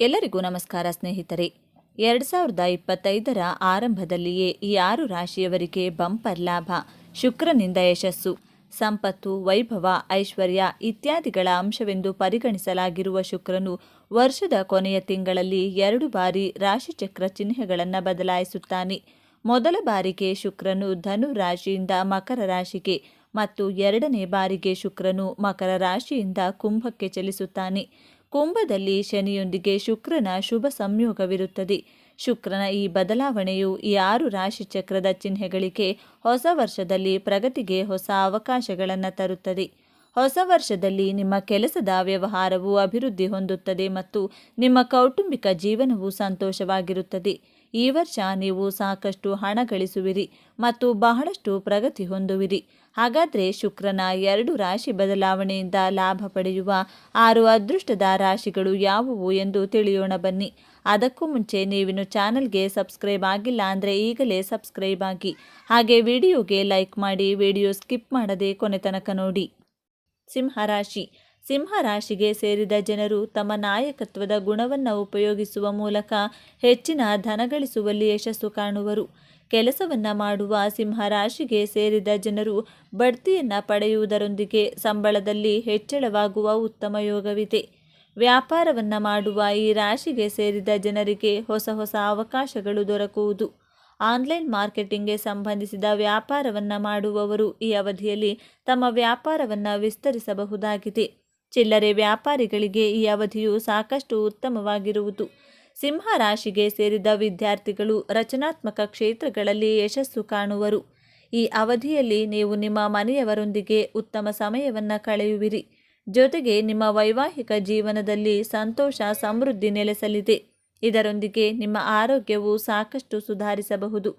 ಎಲ್ಲರಿಗೂ ನಮಸ್ಕಾರ ಸ್ನೇಹಿತರೆ. ಎರಡು ಸಾವಿರದ ಇಪ್ಪತ್ತೈದರ ಆರಂಭದಲ್ಲಿಯೇ ಈ ಆರು ರಾಶಿಯವರಿಗೆ ಬಂಪರ್ ಲಾಭ, ಶುಕ್ರನಿಂದ ಯಶಸ್ಸು. ಸಂಪತ್ತು, ವೈಭವ, ಐಶ್ವರ್ಯ ಇತ್ಯಾದಿಗಳ ಅಂಶವೆಂದು ಪರಿಗಣಿಸಲಾಗಿರುವ ಶುಕ್ರನು ವರ್ಷದ ಕೊನೆಯ ತಿಂಗಳಲ್ಲಿ ಎರಡು ಬಾರಿ ರಾಶಿಚಕ್ರ ಚಿಹ್ನೆಗಳನ್ನು ಬದಲಾಯಿಸುತ್ತಾನೆ. ಮೊದಲ ಬಾರಿಗೆ ಶುಕ್ರನು ಧನು ರಾಶಿಯಿಂದ ಮಕರ ರಾಶಿಗೆ ಮತ್ತು ಎರಡನೇ ಬಾರಿಗೆ ಶುಕ್ರನು ಮಕರ ರಾಶಿಯಿಂದ ಕುಂಭಕ್ಕೆ ಚಲಿಸುತ್ತಾನೆ. ಕುಂಭದಲ್ಲಿ ಶನಿಯೊಂದಿಗೆ ಶುಕ್ರನ ಶುಭ ಸಂಯೋಗವಿರುತ್ತದೆ. ಶುಕ್ರನ ಈ ಬದಲಾವಣೆಯು ಈ ಆರು ರಾಶಿ ಚಕ್ರದ ಚಿಹ್ನೆಗಳಿಗೆ ಹೊಸ ವರ್ಷದಲ್ಲಿ ಪ್ರಗತಿಗೆ ಹೊಸ ಅವಕಾಶಗಳನ್ನು ತರುತ್ತದೆ. ಹೊಸ ವರ್ಷದಲ್ಲಿ ನಿಮ್ಮ ಕೆಲಸದ ವ್ಯವಹಾರವು ಅಭಿವೃದ್ಧಿ ಹೊಂದುತ್ತದೆ ಮತ್ತು ನಿಮ್ಮ ಕೌಟುಂಬಿಕ ಜೀವನವು ಸಂತೋಷವಾಗಿರುತ್ತದೆ. ಈ ವರ್ಷ ನೀವು ಸಾಕಷ್ಟು ಹಣ ಗಳಿಸುವಿರಿ ಮತ್ತು ಬಹಳಷ್ಟು ಪ್ರಗತಿ ಹೊಂದುವಿರಿ. ಹಾಗಾದರೆ ಶುಕ್ರನ ಎರಡು ರಾಶಿ ಬದಲಾವಣೆಯಿಂದ ಲಾಭ ಪಡೆಯುವ ಆರು ಅದೃಷ್ಟದ ರಾಶಿಗಳು ಯಾವುವು ಎಂದು ತಿಳಿಯೋಣ ಬನ್ನಿ. ಅದಕ್ಕೂ ಮುಂಚೆ ನೀವಿನ್ನು ಚಾನಲ್ಗೆ ಸಬ್ಸ್ಕ್ರೈಬ್ ಆಗಿಲ್ಲ ಅಂದರೆ ಈಗಲೇ ಸಬ್ಸ್ಕ್ರೈಬ್ ಆಗಿ. ಹಾಗೆ ವಿಡಿಯೋಗೆ ಲೈಕ್ ಮಾಡಿ ವಿಡಿಯೋ ಸ್ಕಿಪ್ ಮಾಡದೆ ಕೊನೆ ತನಕ ನೋಡಿ. ಸಿಂಹರಾಶಿ ಸಿಂಹರಾಶಿಗೆ ಸೇರಿದ ಜನರು ತಮ್ಮ ನಾಯಕತ್ವದ ಗುಣವನ್ನು ಉಪಯೋಗಿಸುವ ಮೂಲಕ ಹೆಚ್ಚಿನ ಧನಗಳಿಸುವಲ್ಲಿ ಯಶಸ್ಸು ಕಾಣುವರು. ಕೆಲಸವನ್ನು ಮಾಡುವ ಸಿಂಹರಾಶಿಗೆ ಸೇರಿದ ಜನರು ಬಡ್ತಿಯನ್ನು ಪಡೆಯುವುದರೊಂದಿಗೆ ಸಂಬಳದಲ್ಲಿ ಹೆಚ್ಚಳವಾಗುವ ಉತ್ತಮ ಯೋಗವಿದೆ. ವ್ಯಾಪಾರವನ್ನು ಮಾಡುವ ಈ ರಾಶಿಗೆ ಸೇರಿದ ಜನರಿಗೆ ಹೊಸ ಹೊಸ ಅವಕಾಶಗಳು ದೊರಕುವುದು. ಆನ್ಲೈನ್ ಮಾರ್ಕೆಟಿಂಗ್ಗೆ ಸಂಬಂಧಿಸಿದ ವ್ಯಾಪಾರವನ್ನು ಮಾಡುವವರು ಈ ಅವಧಿಯಲ್ಲಿ ತಮ್ಮ ವ್ಯಾಪಾರವನ್ನು ವಿಸ್ತರಿಸಬಹುದಾಗಿದೆ. ಚಿಲ್ಲರೆ ವ್ಯಾಪಾರಿಗಳಿಗೆ ಈ ಅವಧಿಯು ಸಾಕಷ್ಟು ಉತ್ತಮವಾಗಿರುವುದು. ಸಿಂಹ ರಾಶಿಗೆ ಸೇರಿದ ವಿದ್ಯಾರ್ಥಿಗಳು ರಚನಾತ್ಮಕ ಕ್ಷೇತ್ರಗಳಲ್ಲಿ ಯಶಸ್ಸು ಕಾಣುವರು. ಈ ಅವಧಿಯಲ್ಲಿ ನೀವು ನಿಮ್ಮ ಮನೆಯವರೊಂದಿಗೆ ಉತ್ತಮ ಸಮಯವನ್ನು ಕಳೆಯುವಿರಿ. ಜೊತೆಗೆ ನಿಮ್ಮ ವೈವಾಹಿಕ ಜೀವನದಲ್ಲಿ ಸಂತೋಷ, ಸಮೃದ್ಧಿ ನೆಲೆಸಲಿದೆ. ಇದರೊಂದಿಗೆ ನಿಮ್ಮ ಆರೋಗ್ಯವು ಸಾಕಷ್ಟು ಸುಧಾರಿಸಬಹುದು.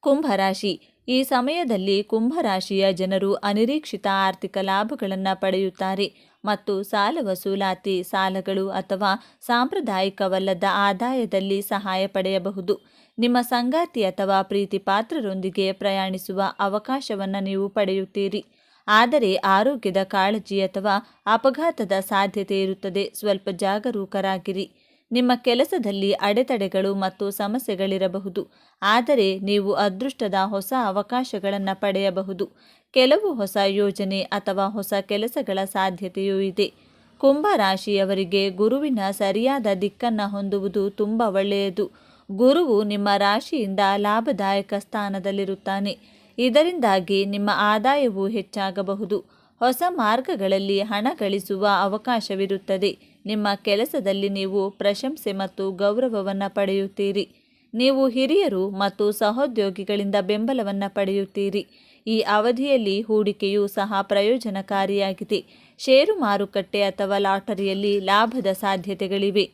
ಕುಂಭರಾಶಿ. ಈ ಸಮಯದಲ್ಲಿ ಕುಂಭರಾಶಿಯ ಜನರು ಅನಿರೀಕ್ಷಿತ ಆರ್ಥಿಕ ಲಾಭಗಳನ್ನು ಪಡೆಯುತ್ತಾರೆ. ಮತ್ತು ಸಾಲ ವಸೂಲಾತಿ ಸಾಲಗಳು ಅಥವಾ ಸಾಂಪ್ರದಾಯಿಕವಲ್ಲದ ಆದಾಯದಲ್ಲಿ ಸಹಾಯ ಪಡೆಯಬಹುದು. ನಿಮ್ಮ ಸಂಗಾತಿ ಅಥವಾ ಪ್ರೀತಿ ಪಾತ್ರರೊಂದಿಗೆ ಪ್ರಯಾಣಿಸುವ ಅವಕಾಶವನ್ನು ನೀವು ಪಡೆಯುತ್ತೀರಿ. ಆದರೆ ಆರೋಗ್ಯದ ಕಾಳಜಿ ಅಥವಾ ಅಪಘಾತದ ಸಾಧ್ಯತೆ ಇರುತ್ತದೆ. ಸ್ವಲ್ಪ ಜಾಗರೂಕರಾಗಿರಿ. ನಿಮ್ಮ ಕೆಲಸದಲ್ಲಿ ಅಡೆತಡೆಗಳು ಮತ್ತು ಸಮಸ್ಯೆಗಳಿರಬಹುದು. ಆದರೆ ನೀವು ಅದೃಷ್ಟದ ಹೊಸ ಅವಕಾಶಗಳನ್ನು ಪಡೆಯಬಹುದು. ಕೆಲವು ಹೊಸ ಯೋಜನೆ ಅಥವಾ ಹೊಸ ಕೆಲಸಗಳ ಸಾಧ್ಯತೆಯೂ ಇದೆ. ಕುಂಭ ರಾಶಿಯವರಿಗೆ ಗುರುವಿನ ಸರಿಯಾದ ದಿಕ್ಕನ್ನು ಹೊಂದುವುದು ತುಂಬ ಒಳ್ಳೆಯದು. ಗುರುವು ನಿಮ್ಮ ರಾಶಿಯಿಂದ ಲಾಭದಾಯಕ ಸ್ಥಾನದಲ್ಲಿರುತ್ತಾನೆ. ಇದರಿಂದಾಗಿ ನಿಮ್ಮ ಆದಾಯವು ಹೆಚ್ಚಾಗಬಹುದು. ಹೊಸ ಮಾರ್ಗಗಳಲ್ಲಿ ಹಣ ಗಳಿಸುವ ಅವಕಾಶವಿರುತ್ತದೆ. ನಿಮ್ಮ ಕೆಲಸದಲ್ಲಿ ನೀವು ಪ್ರಶಂಸೆ ಮತ್ತು ಗೌರವವನ್ನು ಪಡೆಯುತ್ತೀರಿ. ನೀವು ಹಿರಿಯರು ಮತ್ತು ಸಹೋದ್ಯೋಗಿಗಳಿಂದ ಬೆಂಬಲವನ್ನು ಪಡೆಯುತ್ತೀರಿ. ಈ ಅವಧಿಯಲ್ಲಿ ಹೂಡಿಕೆಯು ಸಹ ಪ್ರಯೋಜನಕಾರಿಯಾಗಿದೆ. ಷೇರು ಮಾರುಕಟ್ಟೆ ಅಥವಾ ಲಾಟರಿಯಲ್ಲಿ ಲಾಭದ ಸಾಧ್ಯತೆಗಳಿವೆ.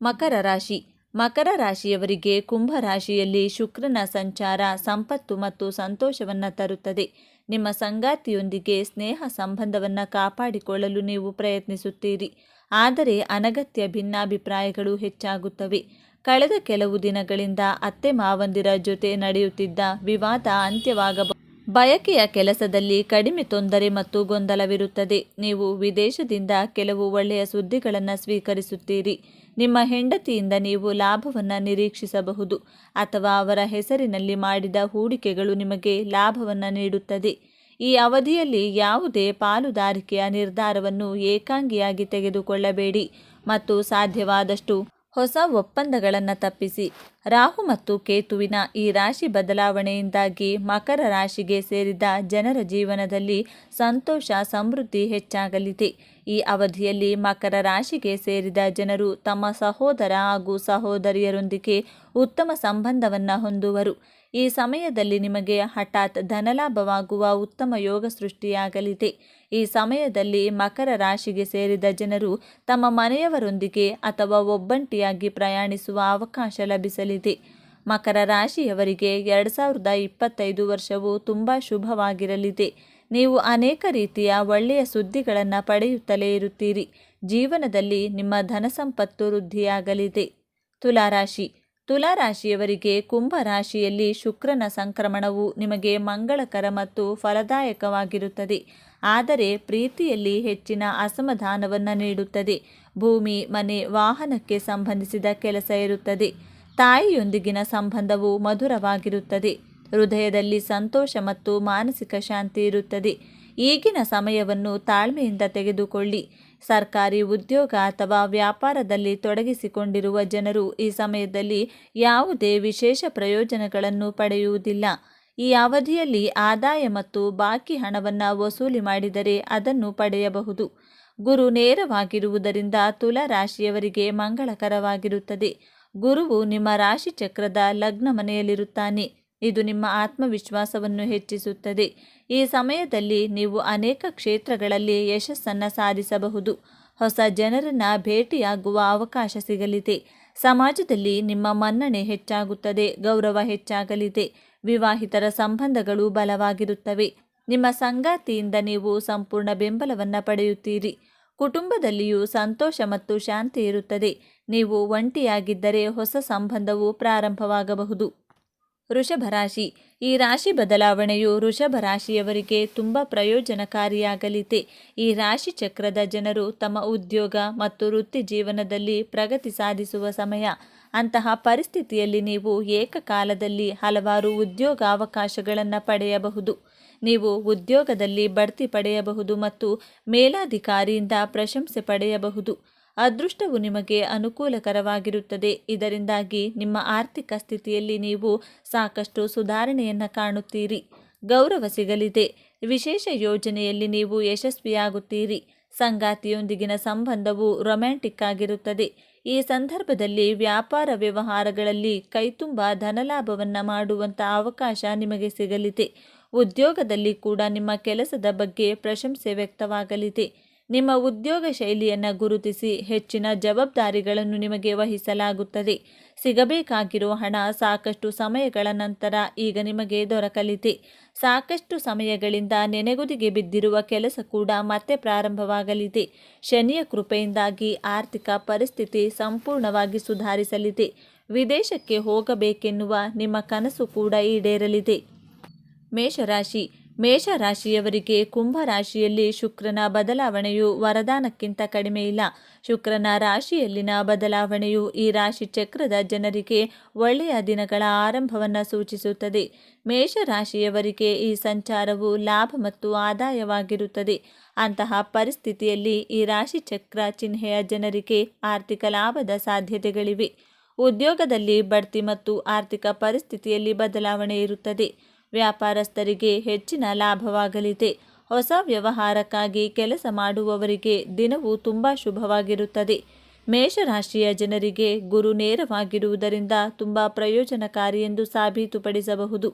ಮಕರ ರಾಶಿ. ಮಕರ ರಾಶಿಯವರಿಗೆ ಕುಂಭ ರಾಶಿಯಲ್ಲಿ ಶುಕ್ರನ ಸಂಚಾರ ಸಂಪತ್ತು ಮತ್ತು ಸಂತೋಷವನ್ನು ತರುತ್ತದೆ. ನಿಮ್ಮ ಸಂಗಾತಿಯೊಂದಿಗೆ ಸ್ನೇಹ ಸಂಬಂಧವನ್ನು ಕಾಪಾಡಿಕೊಳ್ಳಲು ನೀವು ಪ್ರಯತ್ನಿಸುತ್ತೀರಿ. ಆದರೆ ಅನಗತ್ಯ ಭಿನ್ನಾಭಿಪ್ರಾಯಗಳು ಹೆಚ್ಚಾಗುತ್ತವೆ. ಕಳೆದ ಕೆಲವು ದಿನಗಳಿಂದ ಅತ್ತೆ ಮಾವಂದಿರ ಜೊತೆ ನಡೆಯುತ್ತಿದ್ದ ವಿವಾದ ಅಂತ್ಯವಾಗಬಹುದು ಬಯಕೆಯ ಕೆಲಸದಲ್ಲಿ ಕಡಿಮೆ ತೊಂದರೆ ಮತ್ತು ಗೊಂದಲವಿರುತ್ತದೆ. ನೀವು ವಿದೇಶದಿಂದ ಕೆಲವು ಒಳ್ಳೆಯ ಸುದ್ದಿಗಳನ್ನು ಸ್ವೀಕರಿಸುತ್ತೀರಿ. ನಿಮ್ಮ ಹೆಂಡತಿಯಿಂದ ನೀವು ಲಾಭವನ್ನು ನಿರೀಕ್ಷಿಸಬಹುದು ಅಥವಾ ಅವರ ಹೆಸರಿನಲ್ಲಿ ಮಾಡಿದ ಹೂಡಿಕೆಗಳು ನಿಮಗೆ ಲಾಭವನ್ನು ನೀಡುತ್ತದೆ. ಈ ಅವಧಿಯಲ್ಲಿ ಯಾವುದೇ ಪಾಲುದಾರಿಕೆಯ ನಿರ್ಧಾರವನ್ನು ಏಕಾಂಗಿಯಾಗಿ ತೆಗೆದುಕೊಳ್ಳಬೇಡಿ ಮತ್ತು ಸಾಧ್ಯವಾದಷ್ಟು ಹೊಸ ಒಪ್ಪಂದಗಳನ್ನು ತಪ್ಪಿಸಿ. ರಾಹು ಮತ್ತು ಕೇತುವಿನ ಈ ರಾಶಿ ಬದಲಾವಣೆಯಿಂದಾಗಿ ಮಕರ ರಾಶಿಗೆ ಸೇರಿದ ಜನರ ಜೀವನದಲ್ಲಿ ಸಂತೋಷ, ಸಮೃದ್ಧಿ ಹೆಚ್ಚಾಗಲಿದೆ. ಈ ಅವಧಿಯಲ್ಲಿ ಮಕರ ರಾಶಿಗೆ ಸೇರಿದ ಜನರು ತಮ್ಮ ಸಹೋದರ ಹಾಗೂ ಸಹೋದರಿಯರೊಂದಿಗೆ ಉತ್ತಮ ಸಂಬಂಧವನ್ನು ಹೊಂದುವರು. ಈ ಸಮಯದಲ್ಲಿ ನಿಮಗೆ ಹಠಾತ್ ಧನಲಾಭವಾಗುವ ಉತ್ತಮ ಯೋಗ ಸೃಷ್ಟಿಯಾಗಲಿದೆ. ಈ ಸಮಯದಲ್ಲಿ ಮಕರ ರಾಶಿಗೆ ಸೇರಿದ ಜನರು ತಮ್ಮ ಮನೆಯವರೊಂದಿಗೆ ಅಥವಾ ಒಬ್ಬಂಟಿಯಾಗಿ ಪ್ರಯಾಣಿಸುವ ಅವಕಾಶ ಲಭಿಸಲಿದೆ. ಮಕರ ರಾಶಿಯವರಿಗೆ ಎರಡು ಸಾವಿರದ ಇಪ್ಪತ್ತೈದು ವರ್ಷವು ತುಂಬ ಶುಭವಾಗಿರಲಿದೆ. ನೀವು ಅನೇಕ ರೀತಿಯ ಒಳ್ಳೆಯ ಸುದ್ದಿಗಳನ್ನು ಪಡೆಯುತ್ತಲೇ ಇರುತ್ತೀರಿ. ಜೀವನದಲ್ಲಿ ನಿಮ್ಮ ಧನ ಸಂಪತ್ತು ವೃದ್ಧಿಯಾಗಲಿದೆ. ತುಲಾರಾಶಿ. ತುಲಾರಾಶಿಯವರಿಗೆ ಕುಂಭ ರಾಶಿಯಲ್ಲಿ ಶುಕ್ರನ ಸಂಕ್ರಮಣವು ನಿಮಗೆ ಮಂಗಳಕರ ಮತ್ತು ಫಲದಾಯಕವಾಗಿರುತ್ತದೆ. ಆದರೆ ಪ್ರೀತಿಯಲ್ಲಿ ಹೆಚ್ಚಿನ ಅಸಮಾಧಾನವನ್ನು ನೀಡುತ್ತದೆ. ಭೂಮಿ, ಮನೆ, ವಾಹನಕ್ಕೆ ಸಂಬಂಧಿಸಿದ ಕೆಲಸ ಇರುತ್ತದೆ. ತಾಯಿಯೊಂದಿಗಿನ ಸಂಬಂಧವು ಮಧುರವಾಗಿರುತ್ತದೆ. ಹೃದಯದಲ್ಲಿ ಸಂತೋಷ ಮತ್ತು ಮಾನಸಿಕ ಶಾಂತಿ ಇರುತ್ತದೆ. ಈಗಿನ ಸಮಯವನ್ನು ತಾಳ್ಮೆಯಿಂದ ತೆಗೆದುಕೊಳ್ಳಿ. ಸರ್ಕಾರಿ ಉದ್ಯೋಗ ಅಥವಾ ವ್ಯಾಪಾರದಲ್ಲಿ ತೊಡಗಿಸಿಕೊಂಡಿರುವ ಜನರು ಈ ಸಮಯದಲ್ಲಿ ಯಾವುದೇ ವಿಶೇಷ ಪ್ರಯೋಜನಗಳನ್ನು ಪಡೆಯುವುದಿಲ್ಲ. ಈ ಅವಧಿಯಲ್ಲಿ ಆದಾಯ ಮತ್ತು ಬಾಕಿ ಹಣವನ್ನು ವಸೂಲಿ ಮಾಡಿದರೆ ಅದನ್ನು ಪಡೆಯಬಹುದು. ಗುರು ನೇರವಾಗಿರುವುದರಿಂದ ತುಲ ರಾಶಿಯವರಿಗೆ ಮಂಗಳಕರವಾಗಿರುತ್ತದೆ. ಗುರುವು ನಿಮ್ಮ ರಾಶಿ ಚಕ್ರದ ಲಗ್ನ ಮನೆಯಲ್ಲಿರುತ್ತಾನೆ. ಇದು ನಿಮ್ಮ ಆತ್ಮವಿಶ್ವಾಸವನ್ನು ಹೆಚ್ಚಿಸುತ್ತದೆ. ಈ ಸಮಯದಲ್ಲಿ ನೀವು ಅನೇಕ ಕ್ಷೇತ್ರಗಳಲ್ಲಿ ಯಶಸ್ಸನ್ನು ಸಾಧಿಸಬಹುದು. ಹೊಸ ಜನರನ್ನ ಭೇಟಿಯಾಗುವ ಅವಕಾಶ ಸಿಗಲಿದೆ. ಸಮಾಜದಲ್ಲಿ ನಿಮ್ಮ ಮನ್ನಣೆ ಹೆಚ್ಚಾಗುತ್ತದೆ, ಗೌರವ ಹೆಚ್ಚಾಗಲಿದೆ. ವಿವಾಹಿತರ ಸಂಬಂಧಗಳು ಬಲವಾಗಿರುತ್ತವೆ. ನಿಮ್ಮ ಸಂಗಾತಿಯಿಂದ ನೀವು ಸಂಪೂರ್ಣ ಬೆಂಬಲವನ್ನು ಪಡೆಯುತ್ತೀರಿ. ಕುಟುಂಬದಲ್ಲಿಯೂ ಸಂತೋಷ ಮತ್ತು ಶಾಂತಿ ಇರುತ್ತದೆ. ನೀವು ಒಂಟಿಯಾಗಿದ್ದರೆ ಹೊಸ ಸಂಬಂಧವು ಪ್ರಾರಂಭವಾಗಬಹುದು. ವೃಷಭ ರಾಶಿ. ಈ ರಾಶಿ ಬದಲಾವಣೆಯು ವೃಷಭ ರಾಶಿಯವರಿಗೆ ತುಂಬ ಪ್ರಯೋಜನಕಾರಿಯಾಗಲಿದೆ. ಈ ರಾಶಿ ಚಕ್ರದ ಜನರು ತಮ್ಮ ಉದ್ಯೋಗ ಮತ್ತು ವೃತ್ತಿ ಜೀವನದಲ್ಲಿ ಪ್ರಗತಿ ಸಾಧಿಸುವ ಸಮಯ. ಅಂತಹ ಪರಿಸ್ಥಿತಿಯಲ್ಲಿ ನೀವು ಏಕಕಾಲದಲ್ಲಿ ಹಲವಾರು ಉದ್ಯೋಗಾವಕಾಶಗಳನ್ನು ಪಡೆಯಬಹುದು. ನೀವು ಉದ್ಯೋಗದಲ್ಲಿ ಬಡ್ತಿ ಪಡೆಯಬಹುದು ಮತ್ತು ಮೇಲಾಧಿಕಾರಿಯಿಂದ ಪ್ರಶಂಸೆ ಪಡೆಯಬಹುದು. ಅದೃಷ್ಟವು ನಿಮಗೆ ಅನುಕೂಲಕರವಾಗಿರುತ್ತದೆ. ಇದರಿಂದಾಗಿ ನಿಮ್ಮ ಆರ್ಥಿಕ ಸ್ಥಿತಿಯಲ್ಲಿ ನೀವು ಸಾಕಷ್ಟು ಸುಧಾರಣೆಯನ್ನು ಕಾಣುತ್ತೀರಿ. ಗೌರವ ಸಿಗಲಿದೆ. ವಿಶೇಷ ಯೋಜನೆಯಲ್ಲಿ ನೀವು ಯಶಸ್ವಿಯಾಗುತ್ತೀರಿ. ಸಂಗಾತಿಯೊಂದಿಗಿನ ಸಂಬಂಧವು ರೊಮ್ಯಾಂಟಿಕ್ ಆಗಿರುತ್ತದೆ. ಈ ಸಂದರ್ಭದಲ್ಲಿ ವ್ಯಾಪಾರ ವ್ಯವಹಾರಗಳಲ್ಲಿ ಕೈತುಂಬ ಧನಲಾಭವನ್ನು ಮಾಡುವಂಥ ಅವಕಾಶ ನಿಮಗೆ ಸಿಗಲಿದೆ. ಉದ್ಯೋಗದಲ್ಲಿ ಕೂಡ ನಿಮ್ಮ ಕೆಲಸದ ಬಗ್ಗೆ ಪ್ರಶಂಸೆ ವ್ಯಕ್ತವಾಗಲಿದೆ. ನಿಮ್ಮ ಉದ್ಯೋಗ ಶೈಲಿಯನ್ನು ಗುರುತಿಸಿ ಹೆಚ್ಚಿನ ಜವಾಬ್ದಾರಿಗಳನ್ನು ನಿಮಗೆ ವಹಿಸಲಾಗುತ್ತದೆ. ಸಿಗಬೇಕಾಗಿರೋ ಹಣ ಸಾಕಷ್ಟು ಸಮಯಗಳ ನಂತರ ಈಗ ನಿಮಗೆ ದೊರಕಲಿದೆ. ಸಾಕಷ್ಟು ಸಮಯಗಳಿಂದ ನೆನೆಗುದಿಗೆ ಬಿದ್ದಿರುವ ಕೆಲಸ ಕೂಡ ಮತ್ತೆ ಪ್ರಾರಂಭವಾಗಲಿದೆ. ಶನಿಯ ಕೃಪೆಯಿಂದಾಗಿ ಆರ್ಥಿಕ ಪರಿಸ್ಥಿತಿ ಸಂಪೂರ್ಣವಾಗಿ ಸುಧಾರಿಸಲಿದೆ. ವಿದೇಶಕ್ಕೆ ಹೋಗಬೇಕೆನ್ನುವ ನಿಮ್ಮ ಕನಸು ಕೂಡ ಈಡೇರಲಿದೆ. ಮೇಷರಾಶಿ. ಮೇಷರಾಶಿಯವರಿಗೆ ಕುಂಭ ರಾಶಿಯಲ್ಲಿ ಶುಕ್ರನ ಬದಲಾವಣೆಯು ವರದಾನಕ್ಕಿಂತ ಕಡಿಮೆ ಇಲ್ಲ. ಶುಕ್ರನ ರಾಶಿಯಲ್ಲಿನ ಬದಲಾವಣೆಯು ಈ ರಾಶಿ ಚಕ್ರದ ಜನರಿಗೆ ಒಳ್ಳೆಯ ದಿನಗಳ ಆರಂಭವನ್ನು ಸೂಚಿಸುತ್ತದೆ. ಮೇಷರಾಶಿಯವರಿಗೆ ಈ ಸಂಚಾರವು ಲಾಭ ಮತ್ತು ಆದಾಯವಾಗಿರುತ್ತದೆ. ಅಂತಹ ಪರಿಸ್ಥಿತಿಯಲ್ಲಿ ಈ ರಾಶಿ ಚಕ್ರ ಚಿಹ್ನೆಯ ಜನರಿಗೆ ಆರ್ಥಿಕ ಲಾಭದ ಸಾಧ್ಯತೆಗಳಿವೆ. ಉದ್ಯೋಗದಲ್ಲಿ ಬಡ್ತಿ ಮತ್ತು ಆರ್ಥಿಕ ಪರಿಸ್ಥಿತಿಯಲ್ಲಿ ಬದಲಾವಣೆ ಇರುತ್ತದೆ. ವ್ಯಾಪಾರಸ್ಥರಿಗೆ ಹೆಚ್ಚಿನ ಲಾಭವಾಗಲಿದೆ. ಹೊಸ ವ್ಯವಹಾರಕ್ಕಾಗಿ ಕೆಲಸ ಮಾಡುವವರಿಗೆ ದಿನವು ತುಂಬ ಶುಭವಾಗಿರುತ್ತದೆ. ಮೇಷರಾಶಿಯ ಜನರಿಗೆ ಗುರು ನೇರವಾಗಿರುವುದರಿಂದ ತುಂಬ ಪ್ರಯೋಜನಕಾರಿ ಎಂದು ಸಾಬೀತುಪಡಿಸಬಹುದು.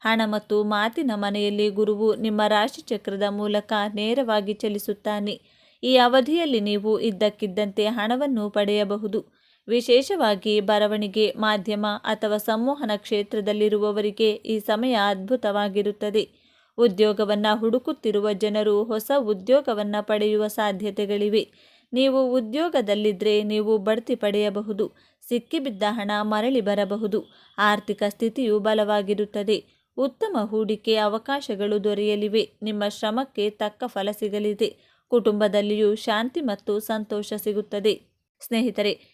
ಹಣ ಮತ್ತು ಮಾತಿನ ಮನೆಯಲ್ಲಿ ಗುರುವು ನಿಮ್ಮ ರಾಶಿಚಕ್ರದ ಮೂಲಕ ನೇರವಾಗಿ ಚಲಿಸುತ್ತಾನೆ. ಈ ಅವಧಿಯಲ್ಲಿ ನೀವು ಇದ್ದಕ್ಕಿದ್ದಂತೆ ಹಣವನ್ನು ಪಡೆಯಬಹುದು. ವಿಶೇಷವಾಗಿ ಬರವಣಿಗೆ ಮಾಧ್ಯಮ ಅಥವಾ ಸಂವಹನ ಕ್ಷೇತ್ರದಲ್ಲಿರುವವರಿಗೆ ಈ ಸಮಯ ಅದ್ಭುತವಾಗಿರುತ್ತದೆ. ಉದ್ಯೋಗವನ್ನು ಹುಡುಕುತ್ತಿರುವ ಜನರು ಹೊಸ ಉದ್ಯೋಗವನ್ನು ಪಡೆಯುವ ಸಾಧ್ಯತೆಗಳಿವೆ. ನೀವು ಉದ್ಯೋಗದಲ್ಲಿದ್ದರೆ ನೀವು ಬಡ್ತಿ ಪಡೆಯಬಹುದು. ಸಿಕ್ಕಿಬಿದ್ದ ಹಣ ಮರಳಿ ಬರಬಹುದು. ಆರ್ಥಿಕ ಸ್ಥಿತಿಯು ಬಲವಾಗಿರುತ್ತದೆ. ಉತ್ತಮ ಹೂಡಿಕೆ ಅವಕಾಶಗಳು ದೊರೆಯಲಿವೆ. ನಿಮ್ಮ ಶ್ರಮಕ್ಕೆ ತಕ್ಕ ಫಲ ಸಿಗಲಿದೆ. ಕುಟುಂಬದಲ್ಲಿಯೂ ಶಾಂತಿ ಮತ್ತು ಸಂತೋಷ ಸಿಗುತ್ತದೆ. ಸ್ನೇಹಿತರೆ